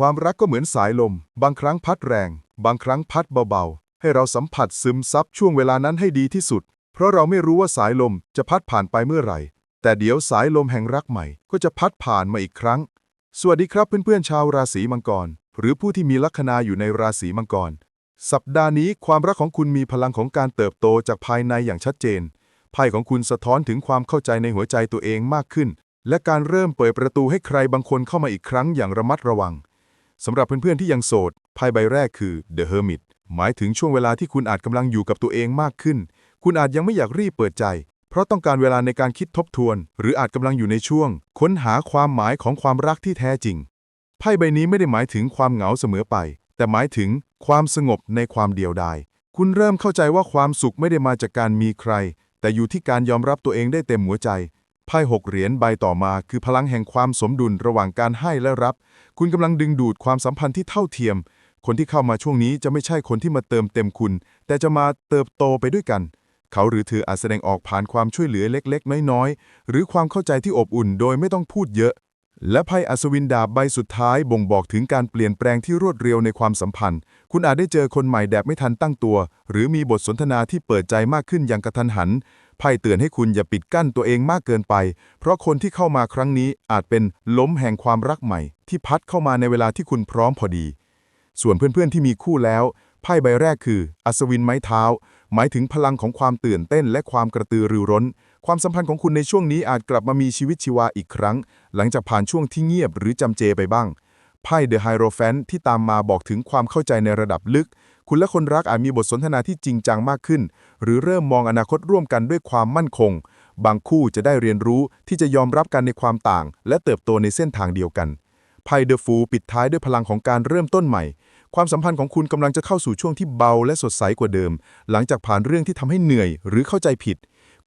ความรักก็เหมือนสายลม บางครั้งพัดแรง บางครั้งพัดเบาๆ ให้เราสัมผัสซึมซับช่วงเวลานั้นให้ดีที่สุด เพราะเราไม่รู้ว่าสายลมจะพัดผ่านไปเมื่อไหร่ แต่เดี๋ยวสายลมแห่งรักใหม่ก็จะพัดผ่านมาอีกครั้ง สวัสดีครับเพื่อนๆชาวราศีมังกร หรือผู้ที่มีลัคนาอยู่ในราศีมังกร สัปดาห์นี้ความรักของคุณมีพลังของการเติบโตจากภายในอย่างชัดเจนไพ่ของคุณสะท้อนถึงความเข้าใจในหัวใจตัวเองมากขึ้น และการเริ่มเปิดประตูให้ใครบางคนเข้ามาอีกครั้งอย่างระมัดระวัง สำหรับเพื่อนๆที่ยังโสดไพ่ใบแรกคือ The Hermit หมายถึงช่วงเวลาที่คุณอาจกำลังอยู่กับตัวเองมากขึ้น คุณอาจยังไม่อยากรีบเปิดใจ เพราะต้องการเวลาในการคิดทบทวน หรืออาจกำลังอยู่ในช่วง ค้นหาความหมายของความรักที่แท้จริงไพ่ใบนี้ไม่ได้หมายถึงความเหงาเสมอไป แต่หมายถึงความสงบในความเดียวดายคุณเริ่มเข้าใจว่าความสุขไม่ได้มาจากการมีใคร แต่อยู่ที่การยอมรับตัวเองได้เต็มหัวใจ ไพ่หกเหรียญใบต่อมาคือพลังแห่งความสมดุลระหว่างการให้และรับ คุณกำลังดึงดูดความสัมพันธ์ที่เท่าเทียม คนที่เข้ามาช่วงนี้จะไม่ใช่คนที่มาเติมเต็มคุณ แต่จะมาเติบโตไปด้วยกัน เขาหรือเธออาจแสดงออกผ่านความช่วยเหลือเล็กๆ น้อยๆ หรือความเข้าใจที่อบอุ่นโดยไม่ต้องพูดเยอะ และไพ่อัศวินดาบใบสุดท้ายบ่งบอกถึงการเปลี่ยนแปลงที่รวดเร็วในความสัมพันธ์ คุณอาจได้เจอคนใหม่แบบไม่ทันตั้งตัว หรือมีบทสนทนาที่เปิดใจมากขึ้นอย่างกระทันหัน ไพ่เตือนให้คุณอย่าปิดกั้นตัวเองมากเกินไป เพราะคนที่เข้ามาครั้งนี้อาจเป็นล้มแห่งความรักใหม่ ที่พัดเข้ามาในเวลาที่คุณพร้อมพอดี ส่วนเพื่อนๆที่มีคู่แล้ว ไพ่ใบแรกคือ อัศวินไม้เท้า หมายถึงพลังของความตื่นเต้นและความกระตือรือร้น ความสัมพันธ์ของคุณในช่วงนี้อาจกลับมามีชีวิตชีวาอีกครั้ง หลังจากผ่านช่วงที่เงียบหรือจำเจไปบ้างไพ่เดอะไฮโรแฟนที่ตามมาบอกถึงความเข้าใจในระดับลึก คุณและคนรักอาจมีบทสนทนาที่จริงจังมากขึ้น หรือเริ่มมองอนาคตร่วมกันด้วยความมั่นคง บางคู่จะได้เรียนรู้ที่จะยอมรับกันในความต่าง และเติบโตในเส้นทางเดียวกันไพ่เดอะฟูปิดท้ายด้วยพลังของการเริ่มต้นใหม่ ความสัมพันธ์ของคุณกำลังจะเข้าสู่ช่วงที่เบาและสดใสกว่าเดิม หลังจากผ่านเรื่องที่ทำให้เหนื่อย หรือเข้าใจผิด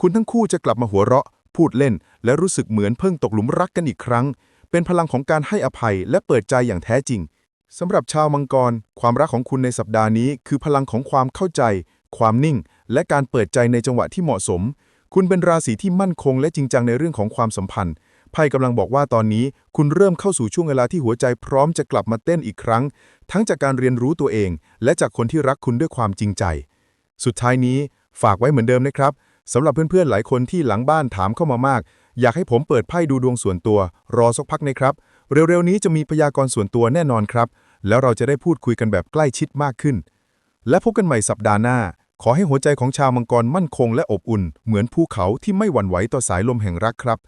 คุณทั้งคู่จะกลับมาหัวเราะ พูดเล่น และรู้สึกเหมือนเพิ่งตกหลุมรักกันอีกครั้ง เป็นพลังของการให้อภัยและเปิดใจอย่างแท้จริง สำหรับชาวมังกร ความรักของคุณในสัปดาห์นี้ คือพลังของความเข้าใจ ความนิ่ง และการเปิดใจในจังหวะที่เหมาะสม คุณเป็นราศีที่มั่นคงและจริงจังในเรื่องของความสัมพันธ์ไพ่กำลังบอกว่าตอนนี้คุณเริ่มเข้าสู่ช่วงเวลาที่หัวใจพร้อมจะกลับมาเต้นอีกครั้ง ทั้งจากการเรียนรู้ตัวเอง และจากคนที่รักคุณด้วยความจริงใจ สุดท้ายนี้ฝากไว้เหมือนเดิมนะครับสำหรับเพื่อนๆหลายคนที่หลังบ้านถามเข้ามามาก อยากให้ผมเปิดไพ่ดูดวงส่วนตัว รอสักพักนะครับ เร็วๆนี้จะมีพยากรณ์ส่วนตัวแน่นอนครับ แล้วเราจะได้พูดคุยกันแบบใกล้ชิดมากขึ้น และพบกันใหม่สัปดาห์หน้า ขอให้หัวใจของชาวมังกรมั่นคงและอบอุ่น เหมือนภูเขาที่ไม่หวั่นไหวต่อสายลมแห่งรักครับ